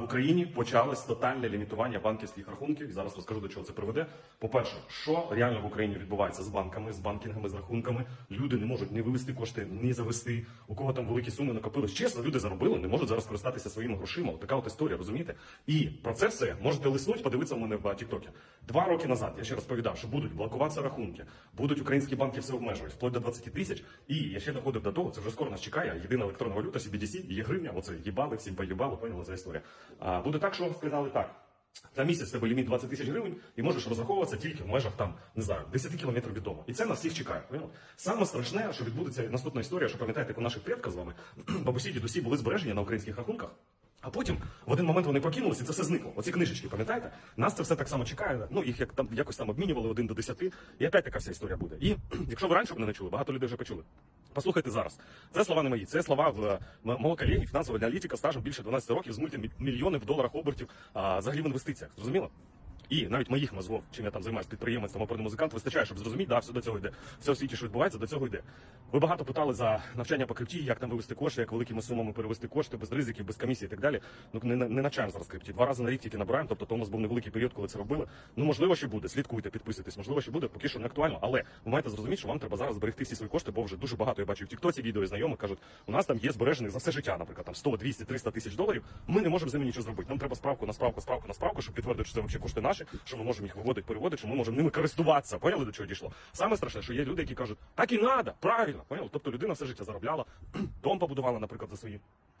в Україні почалось тотальне лімітування банківських рахунків. І зараз розкажу до чого це приведе. По-перше, що реально в Україні відбувається з банками, з банкінгами, з рахунками. Люди не можуть ні вивести кошти, ні завести. У кого там великі суми накопились. Чесно, люди заробили, не можуть зараз користатися своїми грошима. Така от історія, розумієте? І про це все можете лиснути, подивитися в мене в Тіктокі. Два роки назад я ще розповідав, що будуть блокуватися рахунки, будуть українські банки все обмежувати, вплоть до 20 тисяч. І я ще доходив до того, це вже скоро нас чекає. Єдина електронна валюта, CBDC, є гривня, оце їбали, всім поїбали, поняли ця історія. А буде так, що сказали так. На місяць тебе ліміт 20 тисяч гривень, і можеш розраховуватися тільки в межах там, не знаю, 10 кілометрів від дому. І це нас всіх чекає. поняли? Саме страшне, що відбудеться наступна історія, що пам'ятаєте, у наших предків з вами бабусі, дідусі були збережені на українських рахунках. А потім в один момент вони прокинулися, і це все зникло. Оці книжечки, пам'ятаєте? Нас це все так само чекає. Ну їх як там якось там обмінювали один до десяти, і опять така вся історія буде. І якщо ви раніше мене не чули, багато людей вже почули. Послухайте зараз. Це слова не мої, це слова в мого колеги, фінансового аналітика стажем більше 12 років з мультимільйонів в доларах обертів а, взагалі в інвестиціях. Зрозуміло? І навіть моїх мозгов, чим я там займаюся підприємництвом, оперний музикант, вистачає, щоб зрозуміти, да, все до цього йде. Все в світі, що відбувається, до цього йде. Ви багато питали за навчання по крипті, як там вивести кошти, як великими сумами перевести кошти без ризиків, без комісії і так далі. Ну не, не навчаємо зараз крипті. Два рази на рік тільки набираємо. Тобто то у нас був невеликий період, коли це робили. Ну можливо, ще буде. Слідкуйте, підписуйтесь. Можливо, ще буде, поки що не актуально. Але ви маєте зрозуміти, що вам треба зараз зберегти всі свої кошти, бо вже дуже багато я бачу в Тіктоці відео і знайомих кажуть, у нас там є збережених за все життя, наприклад, там 100, 200, 300 тисяч доларів. Ми не можемо з ними нічого зробити. Нам треба справку на справку, справку на справку, щоб підтвердити, що це взагалі кошти наші, що ми можемо їх виводити, переводити, що ми можемо ними користуватися. Поняли до чого дійшло? Саме страшне, що є люди, які кажуть, так і надо, правильно, поняли? Тобто людина все життя заробляла, дом побудувала, наприклад, за свої.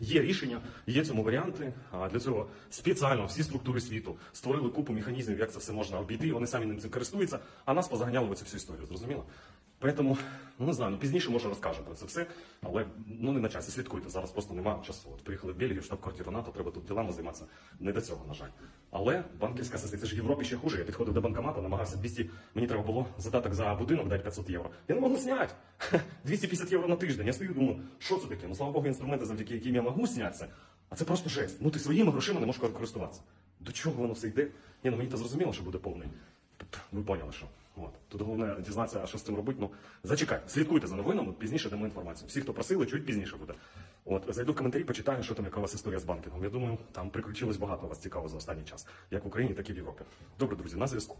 Є рішення, є цьому варіанти. А для цього спеціально всі структури світу створили купу механізмів, як це все можна обійти. Вони самі ним цим користуються, а нас позаганяли в цю всю історію. Зрозуміло? Поэтому, ну не знаю, ну, пізніше може розкажемо про це все, але ну не на часі. Слідкуйте. Зараз просто немає часу. От приїхали в Бельгію, штаб-квартиру НАТО, треба тут ділами займатися. Не до цього, на жаль. Але банківська система, це ж в Європі ще хуже. Я підходив до банкомату, намагався 200, мені треба було задаток за будинок дати 500 євро. Я не можу зняти. 250 євро на тиждень. Я стою, думаю, що це таке? Ну слава Богу, інструменти, завдяки яким я можу знятися. А це просто жесть. Ну ти своїми грошима не можеш користуватися. До чого воно все йде? Ні, ну мені то зрозуміло, що буде повний. Ви поняли, що. От. Тут головне дізнатися, що з цим робити. Ну, зачекай, слідкуйте за новинами, пізніше дамо інформацію. Всі, хто просили, чуть пізніше буде. От, зайду в коментарі, почитаю, що там, яка у вас історія з банкінгом. Я думаю, там приключилось багато вас цікаво за останній час, як в Україні, так і в Європі. Добре, друзі, на зв'язку.